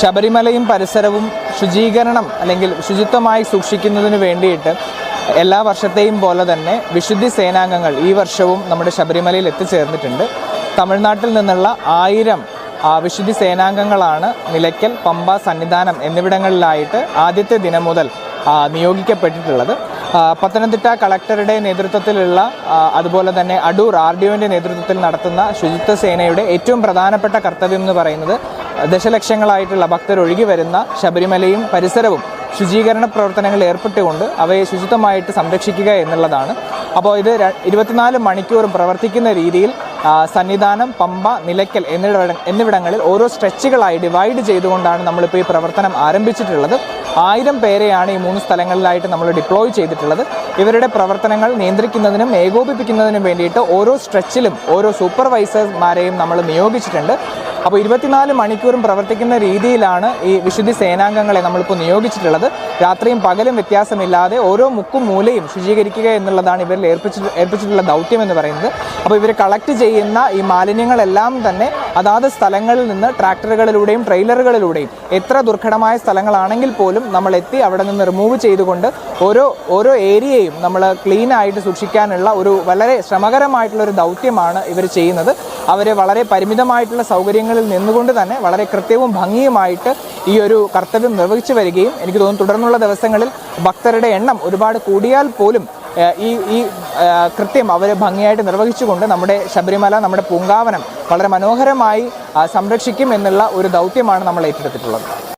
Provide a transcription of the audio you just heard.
ശബരിമലയും പരിസരവും ശുചീകരണം അല്ലെങ്കിൽ ശുചിത്വമായി സൂക്ഷിക്കുന്നതിന് വേണ്ടിയിട്ട് എല്ലാ വർഷത്തെയും പോലെ തന്നെ വിശുദ്ധി സേനാംഗങ്ങൾ ഈ വർഷവും നമ്മുടെ ശബരിമലയിൽ എത്തിച്ചേർന്നിട്ടുണ്ട്. തമിഴ്നാട്ടിൽ നിന്നുള്ള ആയിരം വിശുദ്ധി സേനാംഗങ്ങളാണ് നിലയ്ക്കൽ പമ്പ സന്നിധാനം എന്നിവിടങ്ങളിലായിട്ട് ആദ്യത്തെ ദിനം മുതൽ നിയോഗിക്കപ്പെട്ടിട്ടുള്ളത്. പത്തനംതിട്ട കളക്ടറുടെ നേതൃത്വത്തിലുള്ള അതുപോലെ തന്നെ അടൂർ ആർ ഡി നേതൃത്വത്തിൽ നടത്തുന്ന ശുചിത്വ സേനയുടെ ഏറ്റവും പ്രധാനപ്പെട്ട കർത്തവ്യം എന്ന് പറയുന്നത് ദശലക്ഷങ്ങളായിട്ടുള്ള ഭക്തർ ഒഴുകി വരുന്ന ശബരിമലയും പരിസരവും ശുചീകരണ പ്രവർത്തനങ്ങളിൽ ഏർപ്പെട്ടുകൊണ്ട് അവയെ ശുചിത്വമായിട്ട് സംരക്ഷിക്കുക എന്നുള്ളതാണ്. അപ്പോൾ ഇത് ഇരുപത്തിനാല് മണിക്കൂറും പ്രവർത്തിക്കുന്ന രീതിയിൽ സന്നിധാനം പമ്പ നിലയ്ക്കൽ എന്നിവിട എന്നിവിടങ്ങളിൽ ഓരോ സ്ട്രെച്ചുകളായി ഡിവൈഡ് ചെയ്തുകൊണ്ടാണ് നമ്മളിപ്പോൾ ഈ പ്രവർത്തനം ആരംഭിച്ചിട്ടുള്ളത്. ആയിരം പേരെയാണ് ഈ മൂന്ന് സ്ഥലങ്ങളിലായിട്ട് നമ്മൾ ഡിപ്ലോയ് ചെയ്തിട്ടുള്ളത്. ഇവരുടെ പ്രവർത്തനങ്ങൾ നിയന്ത്രിക്കുന്നതിനും ഏകോപിപ്പിക്കുന്നതിനും വേണ്ടിയിട്ട് ഓരോ സ്ട്രെച്ചിലും ഓരോ സൂപ്പർവൈസർമാരെയും നമ്മൾ നിയോഗിച്ചിട്ടുണ്ട്. അപ്പോൾ ഇരുപത്തിനാല് മണിക്കൂറും പ്രവർത്തിക്കുന്ന രീതിയിലാണ് ഈ വിശുദ്ധി സേനാംഗങ്ങളെ നമ്മളിപ്പോൾ നിയോഗിച്ചിട്ടുള്ളത്. രാത്രിയും പകലും വ്യത്യാസമില്ലാതെ ഓരോ മുക്കും മൂലയും ശുചീകരിക്കുക എന്നുള്ളതാണ് ഇവരിൽ ഏർപ്പിച്ചിട്ട് ഏർപ്പിച്ചിട്ടുള്ള ദൗത്യം എന്ന് പറയുന്നത്. അപ്പോൾ ഇവർ കളക്ട് ചെയ്യുന്ന ഈ മാലിന്യങ്ങളെല്ലാം തന്നെ അതാത് സ്ഥലങ്ങളിൽ നിന്ന് ട്രാക്ടറുകളിലൂടെയും ട്രെയിലറുകളിലൂടെയും എത്ര ദുർഘടമായ സ്ഥലങ്ങളാണെങ്കിൽ പോലും നമ്മൾ എത്തി അവിടെ നിന്ന് റിമൂവ് ചെയ്തുകൊണ്ട് ഓരോ ഓരോ ഏരിയയും നമ്മൾ ക്ലീൻ ആയിട്ട് സൂക്ഷിക്കാനുള്ള ഒരു വളരെ ശ്രമകരമായിട്ടുള്ള ഒരു ദൗത്യമാണ് ഇവർ ചെയ്യുന്നത്. അവർ വളരെ പരിമിതമായിട്ടുള്ള സൗകര്യങ്ങളിൽ നിന്നുകൊണ്ട് തന്നെ വളരെ കൃത്യവും ഭംഗിയുമായിട്ട് ഈ ഒരു കർത്തവ്യം നിർവഹിച്ചു വരികയും എനിക്ക് തോന്നുന്നു തുടർന്നുള്ള ദിവസങ്ങളിൽ ഭക്തരുടെ എണ്ണം ഒരുപാട് കൂടിയാൽ പോലും ഈ ഈ കൃത്യം അവർ ഭംഗിയായിട്ട് നിർവഹിച്ചുകൊണ്ട് നമ്മുടെ ശബരിമല നമ്മുടെ പൂങ്കാവനം വളരെ മനോഹരമായി സംരക്ഷിക്കും എന്നുള്ള ഒരു ദൗത്യമാണ് നമ്മൾ ഏറ്റെടുത്തിട്ടുള്ളത്.